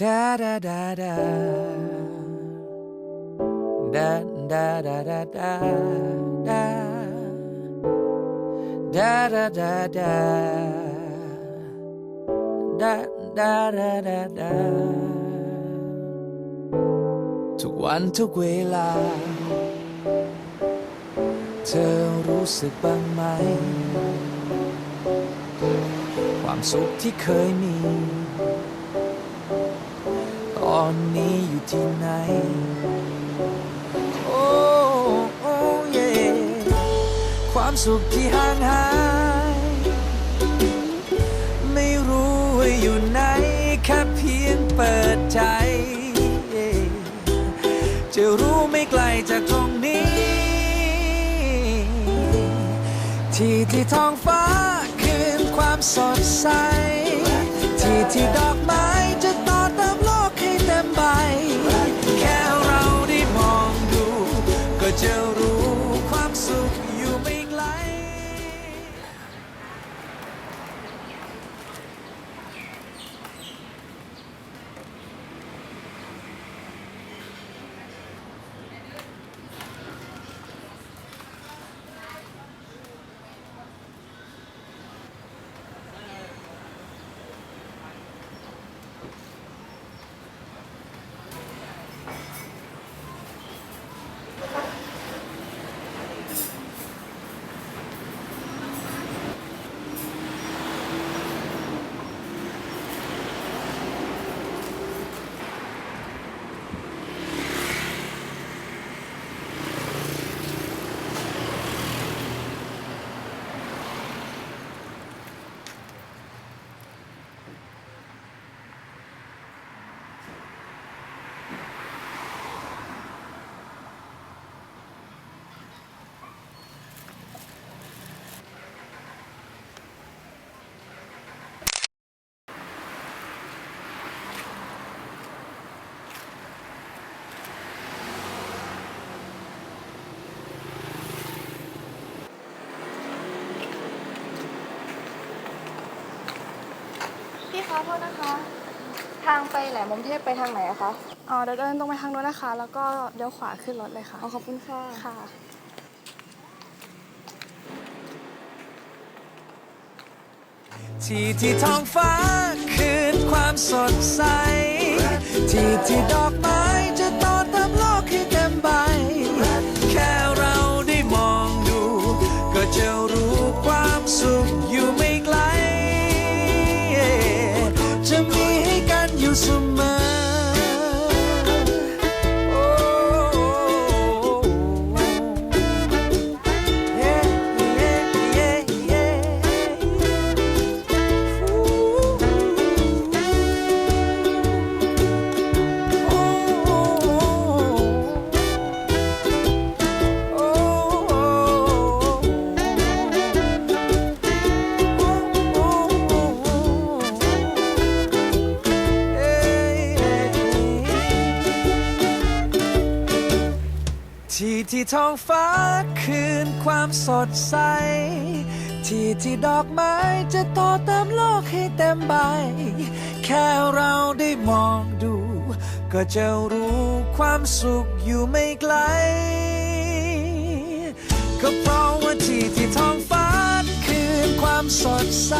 Da da da da. Da da da da da da. Da da da da. Da da da da da. ทุกวันทุกเวลา เธอรู้สึกบ้างไหม ความสุขที่เคยมี อนนี้อยู่ที่ไหน โอ้โอ้เย่ความสุขที่ห่างหาย ไม่รู้ว่าอยู่ไหนแค่เพียงเปิดใจ จะรู้ไม่ไกลจากตรงนี้ ที่ที่ท้องฟ้าคืนความสดใส ที่ที่ดอกไม้ คะโทษนะคะ ทางไปแหลมมมเทพไปทางไหนอะคะ อ๋อเดี๋ยวเดินตรงไปทางโน้นนะคะ แล้วก็เลี้ยวขวาขึ้นรถเลยค่ะ อ๋อขอบคุณค่ะ ค่ะ ที่ที่ท้องฟ้าคืนความสดใส ที่ที่ดอกไม้ กั ที่ท้องฟ้าคืนความสดใส ที่ที่ดอกไม้จะต่อเติมโลกให้เต็มใบ แค่เราได้มองดู ก็จะรู้ความสุขอยู่ไม่ไกล ก็เพราะว่าที่ที่ท้องฟ้าคืนความสดใส